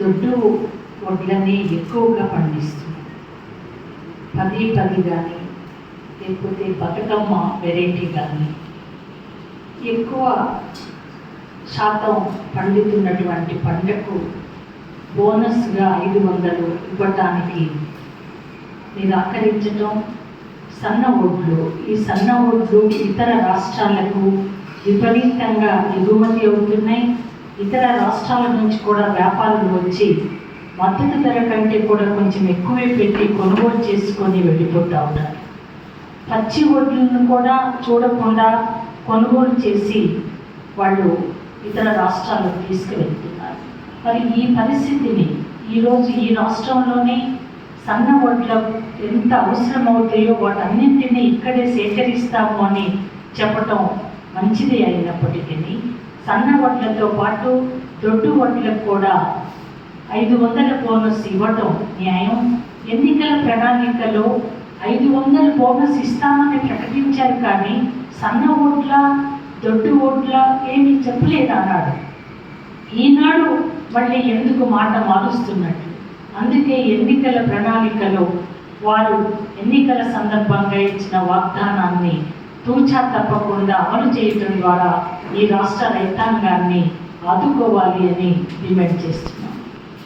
దొడ్డు వడ్లని ఎక్కువగా పండిస్తుంది. పది పది కానీ లేకపోతే బతుకమ్మ వెరైటీ కానీ ఎక్కువ శాతం పండుతున్నటువంటి పంటకు బోనస్గా ఐదు వందలు ఇవ్వటానికి నిరాకరించటం సన్న ఒడ్లు ఈ సన్న ఒడ్లు ఇతర రాష్ట్రాలకు విపరీతంగా ఎగుమతి అవుతున్నాయి. ఇతర రాష్ట్రాల నుంచి కూడా వ్యాపారులు వచ్చి మద్దతు ధర కంటే కూడా కొంచెం ఎక్కువే పెట్టి కొనుగోలు చేసుకొని వెళ్ళిపోతూ ఉన్నారు. పచ్చి ఒడ్లను కూడా చూడకుండా కొనుగోలు చేసి వాళ్ళు ఇతర రాష్ట్రాలకు తీసుకువెళ్తున్నారు. మరి ఈ పరిస్థితిని ఈరోజు ఈ రాష్ట్రంలోనే సన్న వడ్లు ఎంత అవసరం అవుతాయో వాటన్నింటినీ ఇక్కడే సేకరిస్తాము అని చెప్పటం మంచిది అయినప్పటికీ సన్న వడ్లతో పాటు దొడ్డు వడ్లకు కూడా ఐదు వందల బోనస్ ఇవ్వటం న్యాయం. ఎన్నికల ప్రణాళికలో ఐదు వందల బోనస్ ఇస్తామని ప్రకటించారు కానీ సన్న ఓట్ల దొడ్డు ఓట్ల ఏమీ చెప్పలేదు అన్నాడు ఈనాడు మళ్ళీ ఎందుకు మాట మారుస్తున్నట్టు అందుకే ఎన్నికల ప్రణాళికలో వారు ఎన్నికల సందర్భంగా ఇచ్చిన వాగ్దానాన్ని తూచా తప్పకుండా అమలు చేయటం ద్వారా ఈ రాష్ట్ర రైతాంగాన్ని ఆదుకోవాలి అని డిమాండ్ చేస్తున్నాం.